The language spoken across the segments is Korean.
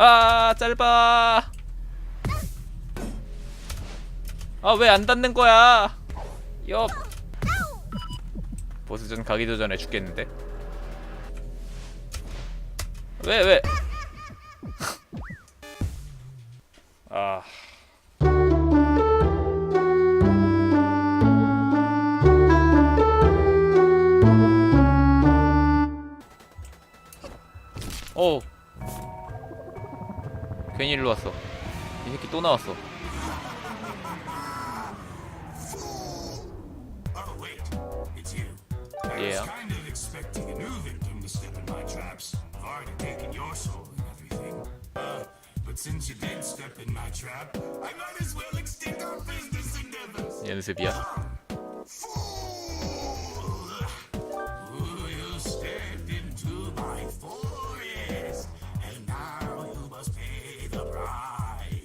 아 짧아. 아 왜 안 닿는 거야? 옆 보스전 가기도 전에 죽겠는데? 왜 왜? 아 괜히 일로 왔어 이 새끼 또 나왔어 Oh. I Yeah. expecting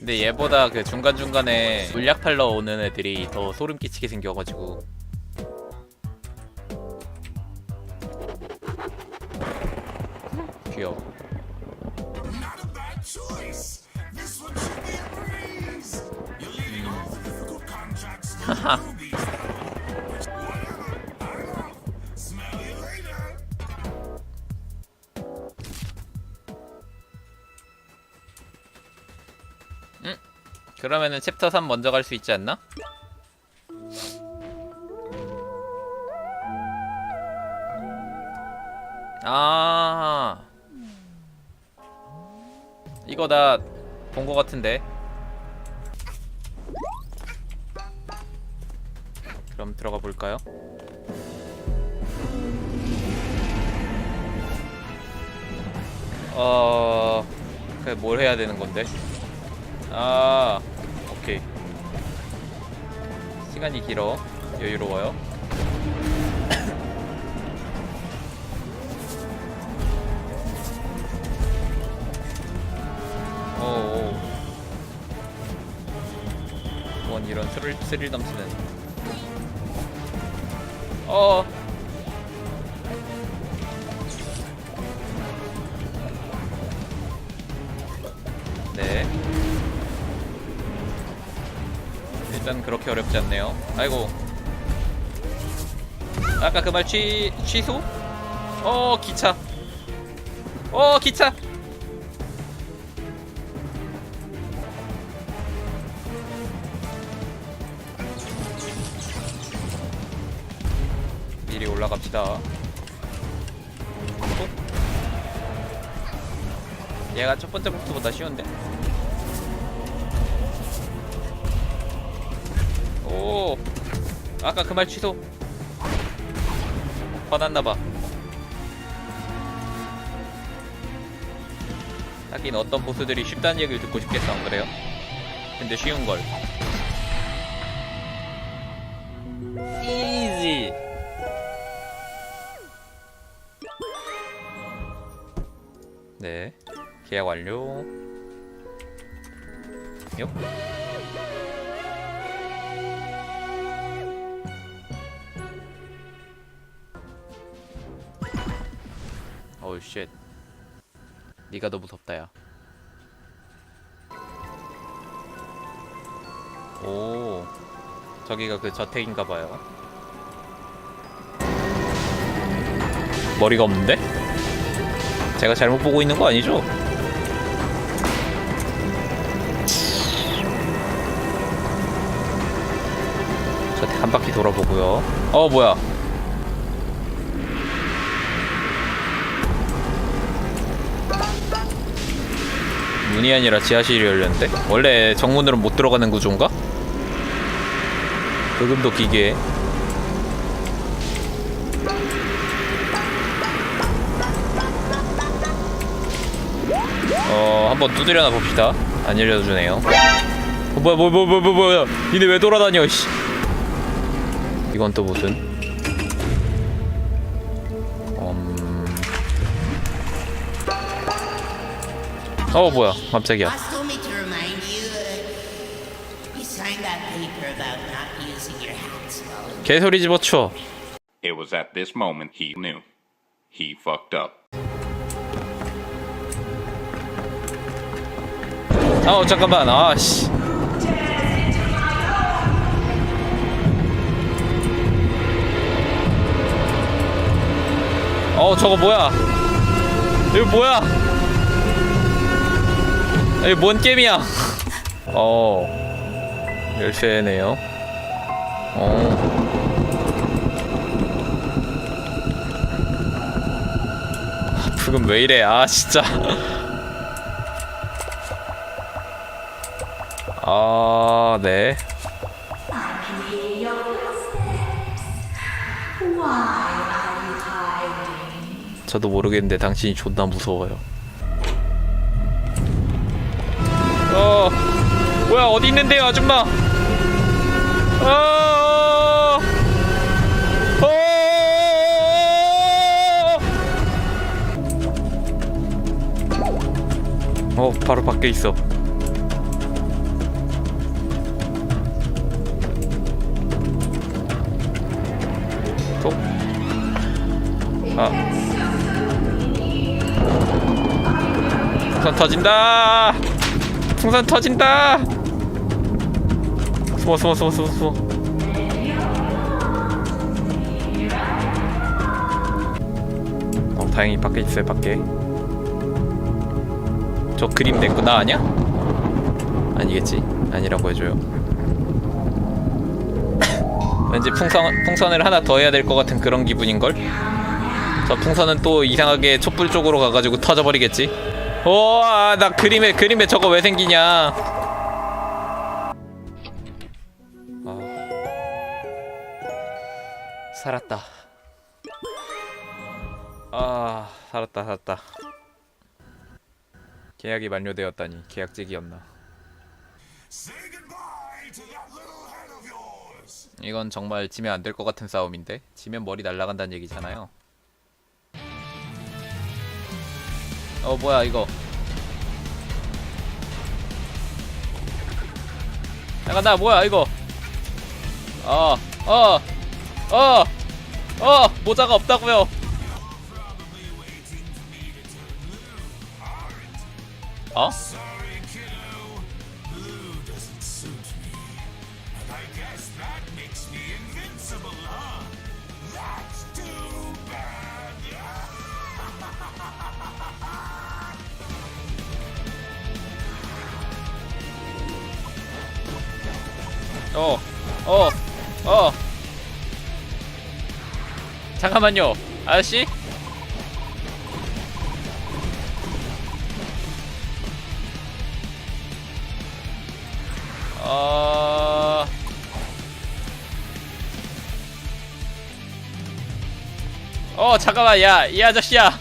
근데 얘보다 그 중간중간에 물약 팔러 오는 애들이 더 소름 끼치게 생겨가지고. 귀여워. Not a 그러면은 챕터 3 먼저 갈 수 있지 않나? 아 이거 나 본 거 같은데 그럼 들어가 볼까요? 어... 그래 뭘 해야 되는 건데? 아. 시간이 길어. 여유로워요. 오오. 뭔 이런 스릴, 스릴 넘치는. 어. 네. 일단 그렇게 어렵지 않네요. 아이고. 아까 그 말 취, 취소? 어, 기차. 어, 기차. 미리 올라갑시다. 어? 얘가 첫 번째 보스보다 쉬운데? 오. 아까 그 말 취소. 화났나봐. 하긴 어떤 보스들이 쉽다는 얘기를 듣고 싶겠어. 안 그래요? 근데 쉬운걸. 이지 네. 계약 완료. 요 쉣 니가 더 무섭다 야 오, 저기가 그 저택인가 봐요. 머리가 없는데? 제가 잘못 보고 있는 거 아니죠? 저택 한 바퀴 돌아보고요. 어, 뭐야? 문이 아니라 지하실이 열렸는데? 원래 정문으로 못 들어가는 구조인가? 조금도 기괴해. 어 한번 두드려나 봅시다. 안 열려주네요. 어, 뭐야 뭐야 뭐야 뭐야 뭐야 니네 왜 돌아다녀 씨. 이건 또 무슨? 음... your hands while 개소리 집어쳐 It was at this moment he knew. He fucked up. 어 잠깐만 아씨 어 저거 뭐야 이거 뭐야 이거 뭔 게임이야? 어 열쇠네요. 어. 아, 부금 왜 이래? 아 진짜. 아, 네. 저도 모르겠는데 당신이 존나 무서워요. 어, 뭐야 어디 있는데요, 아줌마? 어, 어, 어, 바로 밖에 있어. 톡. 아. 풍선 터진다. 풍선 터진다. 숨어 숨어 숨어 숨어 숨어. 어 다행히 밖에 있어요 밖에. 저 그림 내거 나 아니야? 아니겠지? 아니라고 해줘요. 왠지 풍선, 풍선을 하나 더 해야 될 것 같은 그런 기분인걸? 저 풍선은 또 이상하게 촛불 쪽으로 가가지고 터져버리겠지? 오, 아, 나 그림에, 그림에 저거 왜 생기냐? 아. 살았다. 아, 살았다, 살았다. 계약이 만료되었다니, 계약직이었나. 이건 정말 지면 안 될 것 같은 싸움인데 지면 머리 날라간다는 얘기잖아요. 어 뭐야 이거? 잠깐 나 뭐야 이거? 어어어어 어, 어, 모자가 없다고요. 어? 어, 어, 어. 잠깐만요, 아저씨. 어. 어, 잠깐만, 야, 이 아저씨야.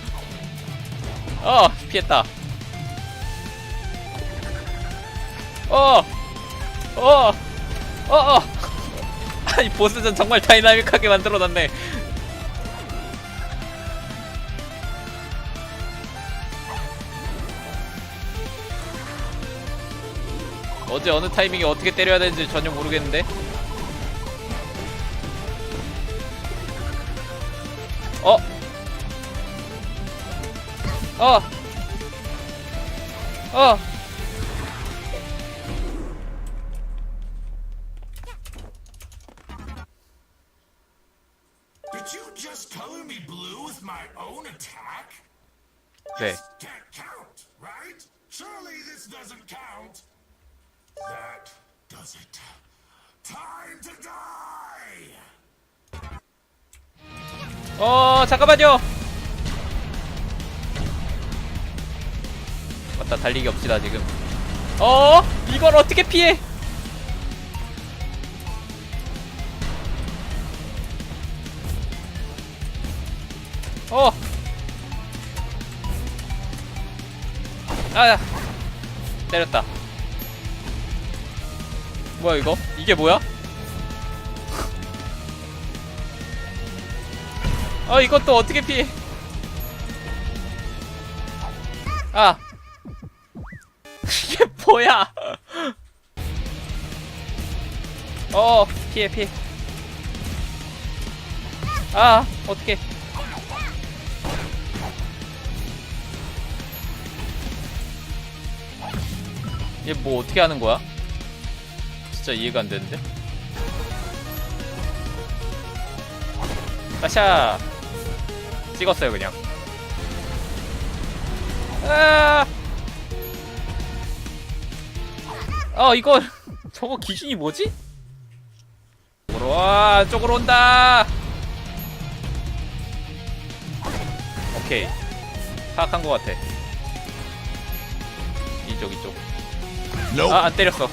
어, 피했다. 어, 어. 어, 어. 아니 보스전 정말 다이나믹하게 만들어놨네. 어제 어느 타이밍에 어떻게 때려야 되는지 전혀 모르겠는데. 어. 어. 어. Surely this doesn't count. That does it. Time to die! 어 잠깐만요 맞다 달리기 없시다 지금 어 이걸 어떻게 피해 어 아, 때렸다. 뭐야 이거? 이게 뭐야? 어 이것도 어떻게 피해? 아 이게 뭐야? 어 피해 피해. 아 어떻게? 얘 뭐 어떻게 하는 거야? 진짜 이해가 안 되는데. 빠샤 찍었어요 그냥. 아, 아 이거 저거 기준이 뭐지? 와 쪽으로 온다. 오케이 파악한 것 같아. 이쪽 이쪽. 아 안 때렸어.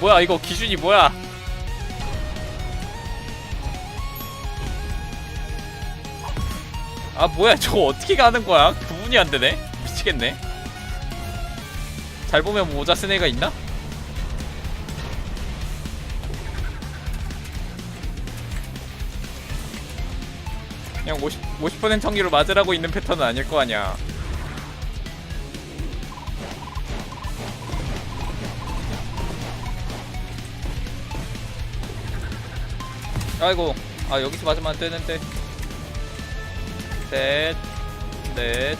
뭐야 이거 기준이 뭐야? 아 뭐야 저거 어떻게 가는 거야? 구분이 안 되네. 미치겠네. 잘 보면 모자 쓴 애가 있나? 그냥 50, 50% 확률로 맞으라고 있는 패턴은 아닐 거 아니야. 아이고, 아 여기서 맞으면 안 되는데. 셋, 넷.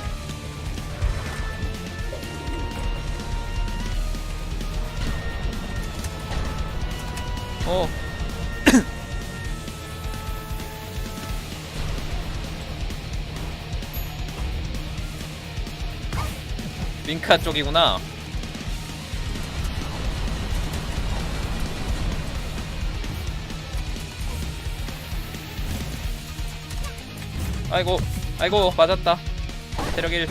어. 링카 쪽이구나. 아이고, 아이고, 맞았다. 체력 1.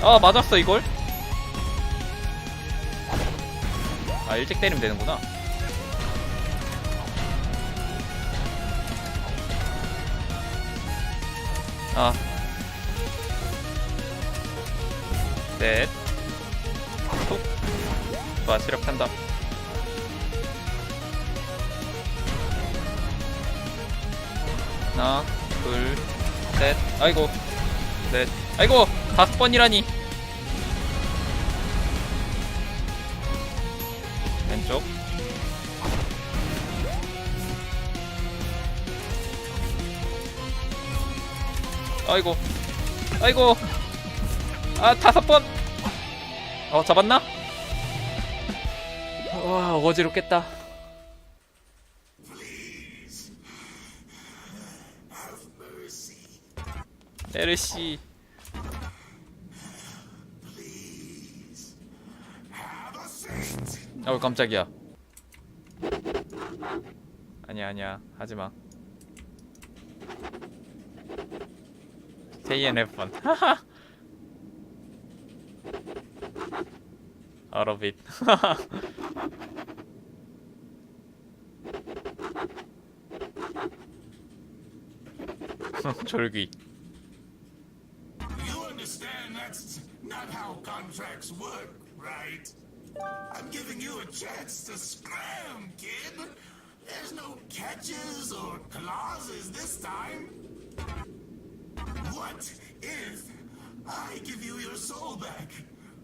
아, 맞았어, 이걸? 아, 일찍 때리면 되는구나. 아. 넷. 톡. 좋아, 체력 탄다. 하나, 둘, 셋. 아이고. 넷. 아이고! 다섯 번이라니! 왼쪽. 아이고. 아이고. 아, 다섯 번. 어, 잡았나? 와, 어지럽겠다. 에르시. 어 깜짝이야. 아니야 아니야 하지마. Stay and have fun. Out of it. 졸기. That's not how contracts work, right? I'm giving you a chance to scram, kid. There's no catches or clauses this time. What if I give you your soul back?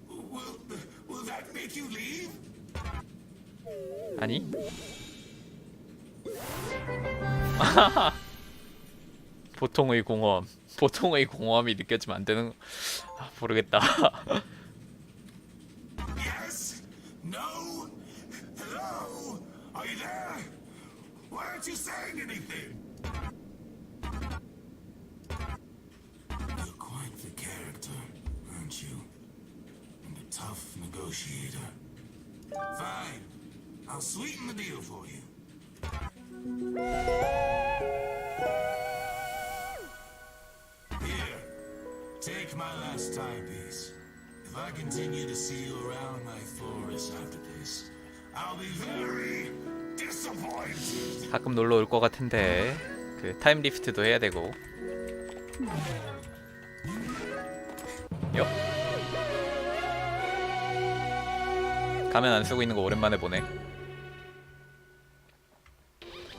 Will, will that make you leave? 아니? 보통의 공허함. 보통의 공허함이 느껴지면 안 되는. 아, 모르겠다. Yes? No? Hello? Are you there? Why aren't you saying anything? You're quite the character, aren't you? And a tough negotiator. Fine. I'll sweeten the deal for you. Take my last timepiece. If I continue to see you around my forest after this, I'll be very disappointed. 가끔 놀러 올 것 같은데 그 타임 리프트도 해야 되고. 요. 가면 안 쓰고 있는 거 오랜만에 보네.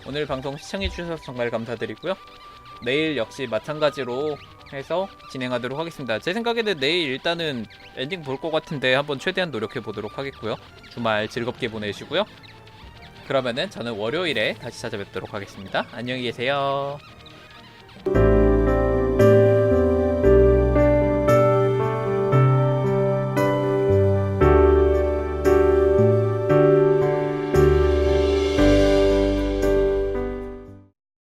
오늘 방송 시청해주셔서 정말 감사드리고요. 내일 역시 마찬가지로 해서 진행하도록 하겠습니다. 제 생각에는 내일 일단은 엔딩 볼 것 같은데 한번 최대한 노력해 보도록 하겠고요. 주말 즐겁게 보내시고요. 그러면은 저는 월요일에 다시 찾아뵙도록 하겠습니다. 안녕히 계세요.